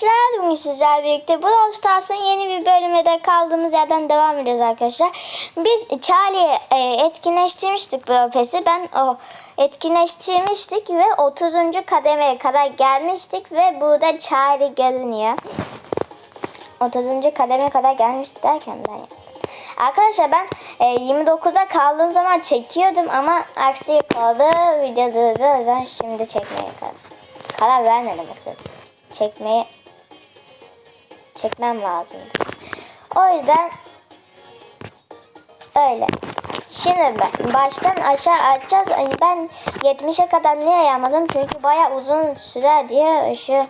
arkadaşlar bugün sizlerle birlikte Brawl Stars'ın yeni bir bölümünde kaldığımız yerden devam ediyoruz arkadaşlar. Biz Charlie'yi e, etkinleştirmiştik Brawl Pass'i. Ben o etkinleştirmiştik ve 30. kademeye kadar gelmiştik ve burada Charlie görünüyor. 30. kademeye kadar gelmiştik derken ben. Arkadaşlar ben e, 29'da kaldığım zaman çekiyordum ama aksilik oldu. Video durdu. O yüzden şimdi çekmeye karar, karar vermedim aslında. Çekmeye çekmem lazımdı. O yüzden öyle. Şimdi ben baştan aşağı açacağız. Hani Ben 70'e kadar niye yapmadım? Çünkü baya uzun sürer diye şu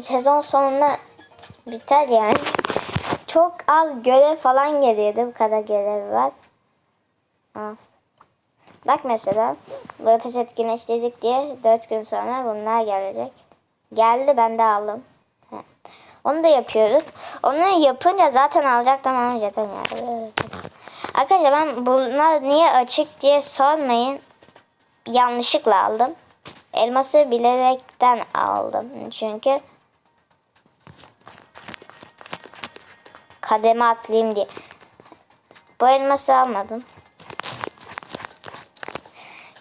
sezon sonuna biter yani. Çok az görev falan geliyordu. Bu kadar görev var. Az. Bak mesela böyle pes etkinleştirdik diye 4 gün sonra bunlar gelecek. Geldi ben de aldım. Onu da yapıyoruz. Onu yapınca zaten alacaktım ama zaten geldi. Arkadaşlar ben bunlar niye açık diye sormayın. Yanlışlıkla aldım. Elması bilerekten aldım. Çünkü kademe atlayayım diye. Bu elması almadım.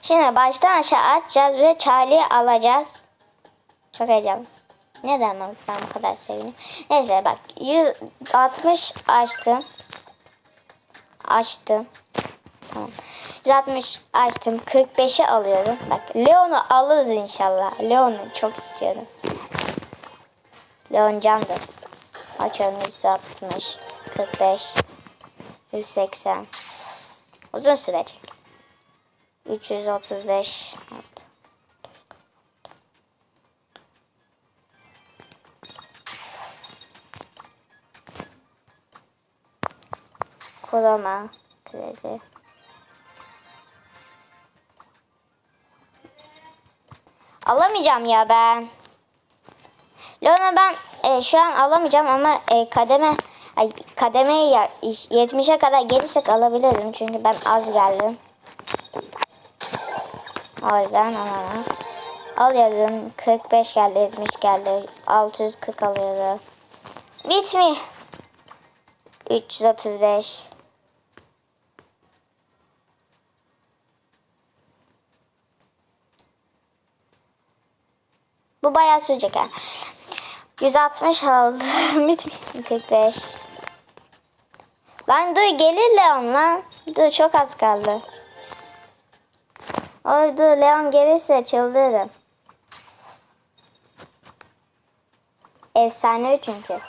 Şimdi baştan aşağı açacağız ve Charlie'yi alacağız. Çok heyecanlı. Neden ben bu kadar seviniyorum? Neyse bak 160 açtım. Açtım. Tamam. 160 açtım. 45'i alıyorum. Bak Leon'u alırız inşallah. Leon'u çok istiyorum. Leon candır. Açıyorum 160, 45, 180. Uzun sürecek. 335. Kulama kredi. Alamayacağım ya ben. Leon'a ben e, şu an alamayacağım ama e, kademe ay, kademeye ya, 70'e kadar gelirsek alabilirim. Çünkü ben az geldim. O yüzden alamaz. Alıyorum. 45 geldi, 70 geldi. 640 alıyorum. Bit mi? 335. Bu bayağı sürecek ha. 160 aldı. Bit mi? 45. Lan dur gelir Leon lan. Dur çok az kaldı. Oy dur Leon gelirse çıldırırım. Efsane çünkü.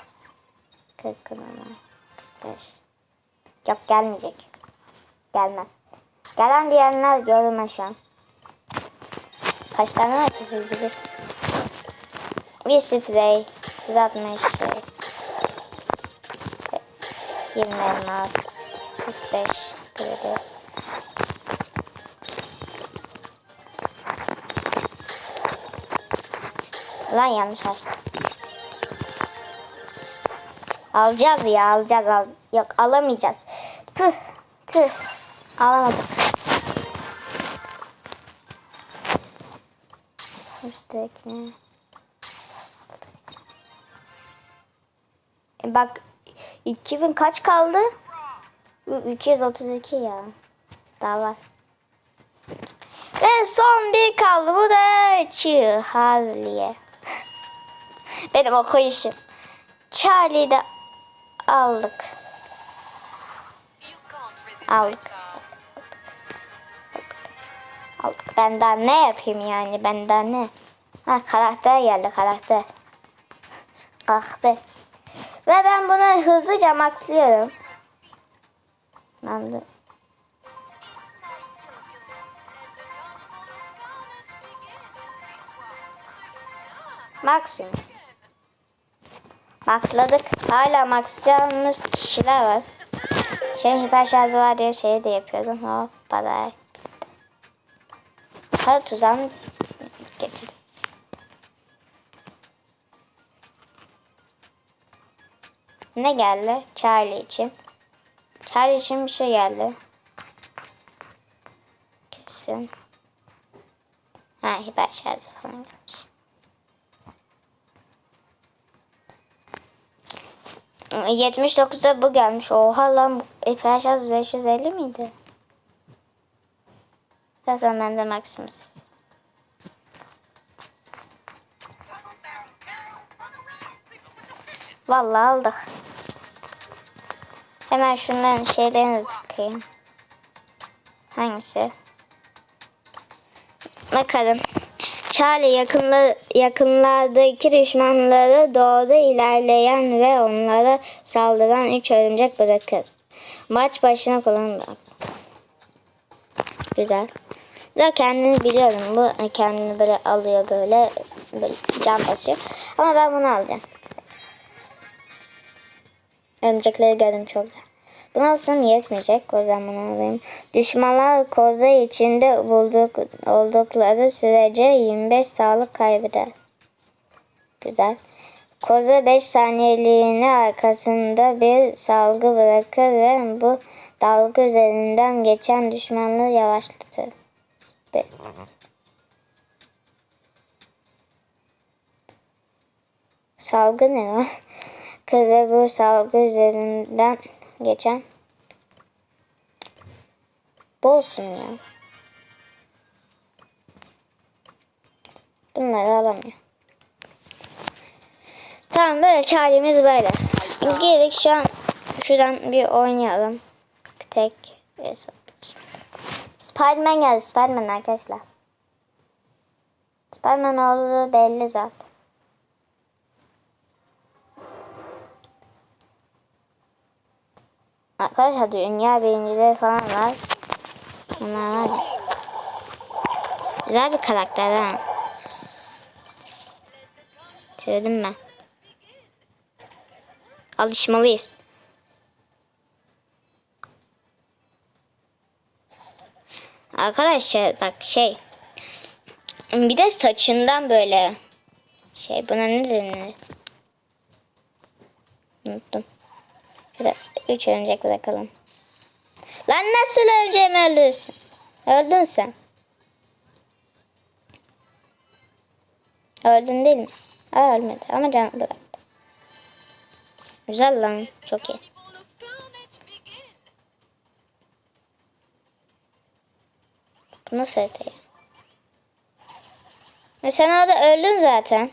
40 45. Yok gelmeyecek. Gelmez. Gelen diyenler görme şu an. Kaç tane açacağız bilir. Bir sprey. 160 şey. 20 elmas. 45 kredi. Lan yanlış açtım. Alacağız ya alacağız al. Yok alamayacağız. Tüh tüh. Alamadım. Üstteki. Bak 2000 kaç kaldı? 232 ya. Daha var. Ve son bir kaldı. Bu da Charlie. Benim okuyuşum. Charlie'yi de aldık. Aldık. Aldık. Ben daha ne yapayım yani? Ben daha ne? Ha karakter geldi karakter. Karakter. Ve ben bunu hızlıca maxlıyorum. Ben de Maksimum. Maxladık. Hala maxlayacağımız kişiler var. Şey hiper şarjı var diye şey de yapıyordum. Hop para. Para Ne geldi? Charlie için. Charlie için bir şey geldi. Kesin. Ha hiper şarjı falan gelmiş. 79'da bu gelmiş. Oha lan bu İPHS 550 miydi? Zaten bende Maximus. Vallahi aldık. Hemen şunların şeylerini bakayım. Hangisi? Bakalım. Charlie yakınla, yakınlardaki düşmanları doğru ilerleyen ve onlara saldıran üç örümcek bırakır. Maç başına kullanılır. Güzel. Da kendini biliyorum. Bu kendini böyle alıyor böyle, böyle can basıyor. Ama ben bunu alacağım. Örümcekleri gördüm çok da. Bunu alsam yetmeyecek. O yüzden bunu alayım. Düşmanlar koza içinde bulduk, oldukları sürece 25 sağlık kaybeder. Güzel. Koza 5 saniyeliğine arkasında bir salgı bırakır ve bu dalga üzerinden geçen düşmanları yavaşlatır. Be- Salgı ne lan? Kız ve bu salgı üzerinden geçen bolsun ya. Bunları alamıyor. Tamam böyle çaremiz böyle. Geldik şu an şuradan bir oynayalım. Tek hesap. Spiderman geldi. Spiderman arkadaşlar. Spiderman olduğu belli zaten. Arkadaşlar dünya birincileri falan var. Bunlar var ya. Güzel bir karakter ha. Sevdim ben. Alışmalıyız. Arkadaşlar bak şey. Bir de saçından böyle şey buna ne denir? Unuttum. Şöyle üç örümcek bırakalım. Lan nasıl örümceğimi öldürsün? Öldün sen. Öldün değil mi? Aa, ölmedi ama can bıraktı. Güzel lan. Çok iyi. Nasıl? Ve sen orada öldün zaten.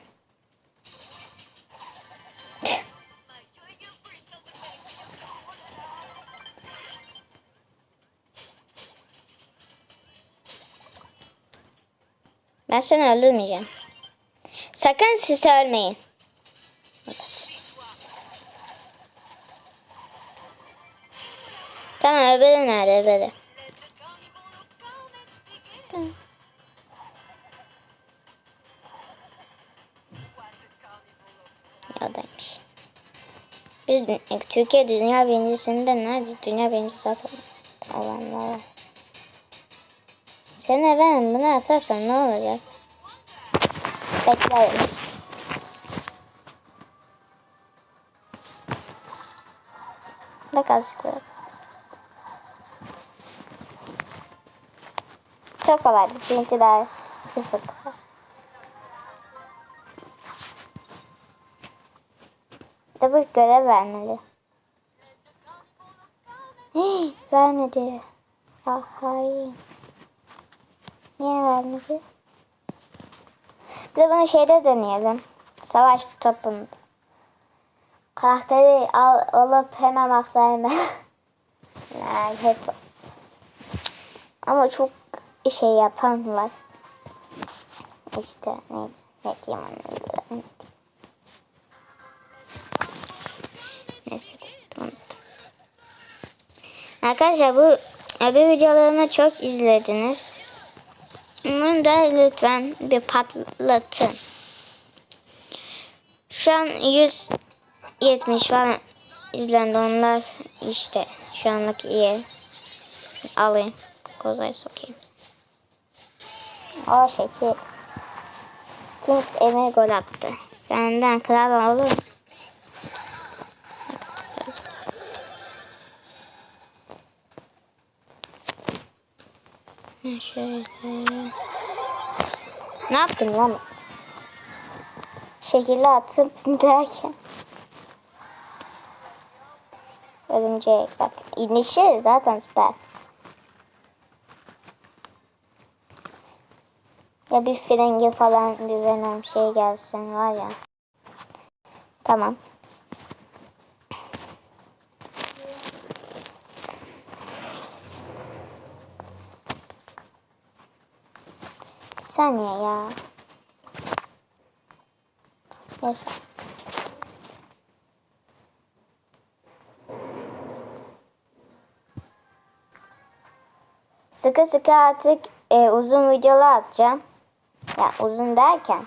Ben seni öldürmeyeceğim. Sakın siz ölmeyin. Tamam öbürü nerede öbürü? Tamam. Oradaymış. Biz Türkiye dünya birincisinde nerede? Dünya birincisi zaten olanlar var. Sen ben bunu atarsan ne olacak? Beklerim. Bak azıcık bırak. Çok kolaydı çünkü daha sıfır. Bir de bu görev vermeli. Hii, vermedi. Ah hayır. Niye vermedi? Bir de bunu şeyde deneyelim. Savaş topunda. Karakteri al, alıp hemen aksayma. yani hep. Ama çok şey yapan var. İşte ne, ne diyeyim onu. Neyse. Tamam. Arkadaşlar bu öbür videolarımı çok izlediniz. Bunu da lütfen bir patlatın. Şu an 170 falan izlendi onlar işte şu anlık iyi. Alayım. Kozayı sokayım. O şekil. King Emir gol attı. Senden kral olur. Şöyle. Ne yaptın lan? Şekilli attım derken. Örümcek bak. inişi zaten süper. Ya bir frengi falan bir venom şey gelsin var ya. Tamam. Saniye ya. Neyse. Sıkı sıkı artık e, uzun videolar atacağım. Ya uzun derken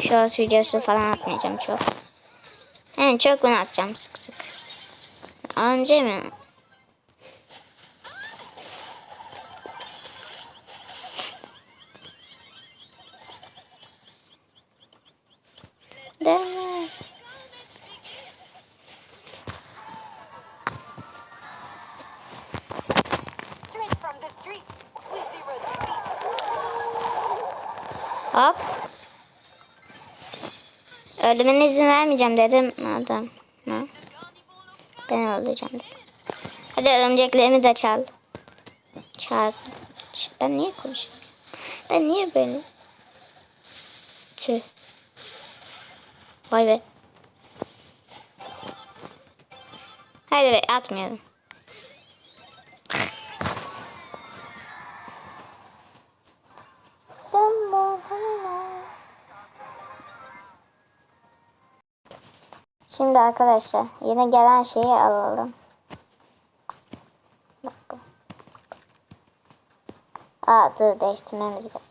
short videosu falan atmayacağım çok. Yani çok bunu atacağım sık sık. Amca mı? Deme. Hop. Ölümüne izin vermeyeceğim dedim adam. Ha? Ben olacağım dedim. Hadi örümceklerimi de çal. Çal. Ben niye konuşuyorum? Ben niye böyle? Tüh. Vay be. Hadi be atmayalım. Şimdi arkadaşlar yine gelen şeyi alalım. Dur değiştirmemiz gerek.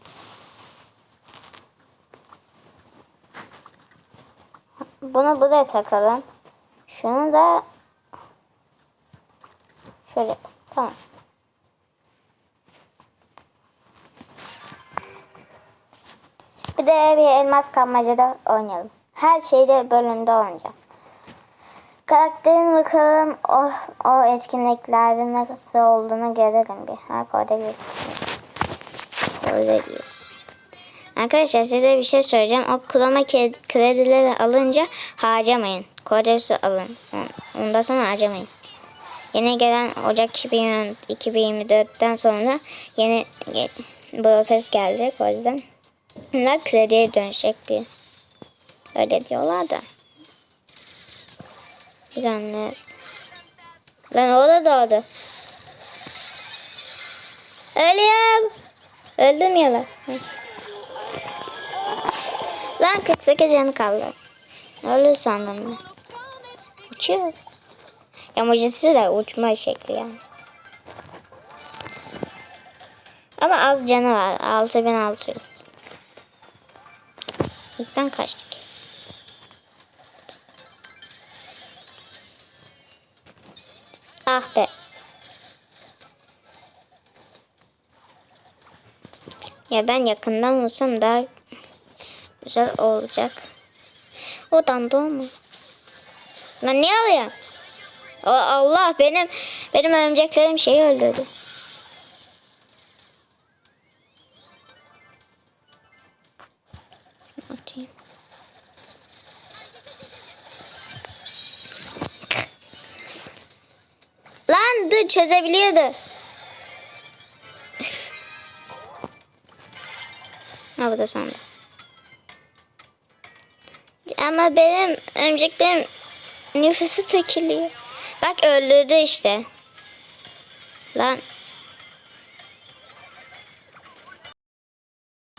Bunu buraya takalım. Şunu da şöyle tamam. Bir de bir elmas kapmacada oynayalım. Her şeyde bölümde olacak. Karakterin bakalım o, o etkinliklerde nasıl olduğunu görelim bir. Ha Öyle diyoruz. Arkadaşlar size bir şey söyleyeceğim. O ke- kredileri alınca harcamayın. Kodesi alın. Ondan sonra harcamayın. Yeni gelen Ocak 2020 2024'ten sonra yeni Brofes gelecek o yüzden. Bunlar krediye dönecek bir. Öyle diyorlar da. Bir anne. Lan o da doğdu. Ölüyorum. Öldüm ya lan. Lan 48 canı kaldı. Ölür sandım ben. Uçuyor. Emojisi de uçma şekli yani. Ama az canı var. 6600. İlkten kaçtık. Ah be. Ya ben yakından vursam daha güzel olacak. Odan doğma. Lan niye alıyor? Allah benim benim örümceklerim şeyi öldürdü. Lan dur çözebiliyordu. Ha bu da sandı. Ama benim örümceklerim nüfusu tekiliyor. Bak öldürdü işte. Lan